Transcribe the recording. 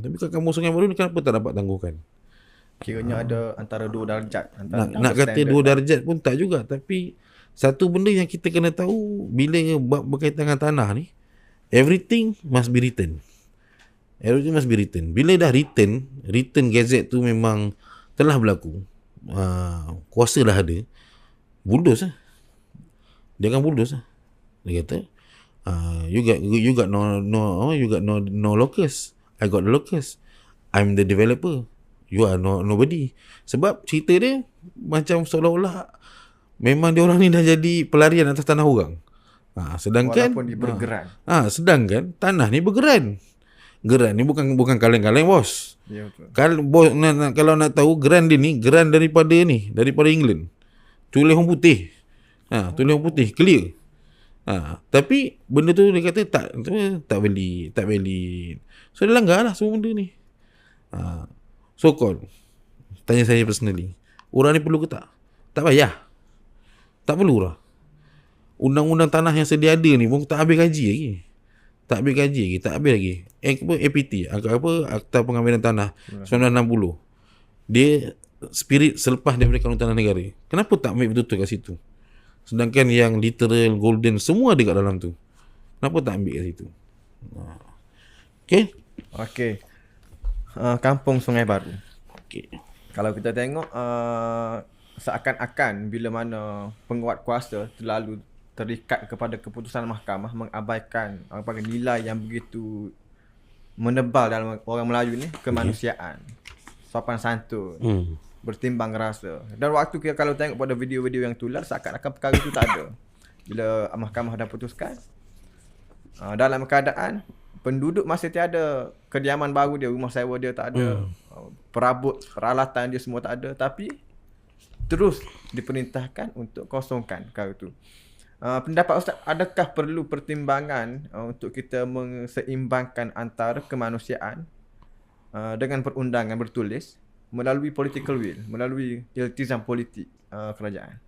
Tapi kat kampung Sungai Baru ni kenapa tak dapat tangguhkan? Kiranya ada antara dua darjat antara Nak, nak kata dua darjat pun tak juga. Tapi satu benda yang kita kena tahu bila bab berkaitan dengan tanah ni, everything must be written. Everything must be written. Bila dah written, written gazette tu memang telah berlaku. Uh, kuasa dah ada. Bulldoze lah. Dia akan bulldoze lah. Dia kata, uh, you got you got no no you got no no locus. I got the locus. I'm the developer. You are no nobody. Sebab cerita dia macam seolah-olah memang dia orang ni dah jadi pelarian atas tanah orang. Ha, sedangkan Walaupun dia bergeran. Ha, sedangkan tanah ni bergeran. Geran ni bukan bukan kaleng-kaleng bos. Ya betul. Kalau bos nak, nak, kalau nak tahu geran dia ni geran daripada ni, daripada England. Tulis orang putih. Ha, tulis orang putih clear. Ha, tapi benda tu dia kata tak tu, tak valid, tak valid. So dia langgar lah semua benda ni. Ha, so call. Tanya saya personally. Orang ni perlu ke tak? Tak payah. Tak perlu lah. Undang-undang tanah yang sedia ada ni pun tak habis kaji lagi. Tak habis kaji lagi, tak habis lagi. Eh, apa, APT, Akta apa, Akta Pengambilan Tanah 1960. Dia spirit selepas daripada Kanun Tanah Negara. Kenapa tak ambil betul-betul kat situ? Sedangkan yang literal, golden, semua ada kat dalam tu. Kenapa tak ambil kat situ? Okay? Okey. Uh, Kampung Sungai Baru. Okay. Kalau kita tengok uh, seakan-akan bila mana penguat kuasa terlalu terikat kepada keputusan mahkamah mengabaikan apa nilai yang begitu menebal dalam orang Melayu ni kemanusiaan. Sopan santun. Hmm. Bertimbang rasa. Dan waktu kita kalau tengok pada video-video yang tular seakan-akan perkara itu tak ada. Bila mahkamah dah putuskan uh, dalam keadaan penduduk masih tiada kediaman baru dia, rumah sewa dia tak ada. Uh, perabot, peralatan dia semua tak ada tapi terus diperintahkan untuk kosongkan perkara itu. Uh, pendapat Ustaz, adakah perlu pertimbangan uh, untuk kita menseimbangkan antara kemanusiaan uh, dengan perundangan bertulis melalui political will, melalui iltizam politik uh, kerajaan?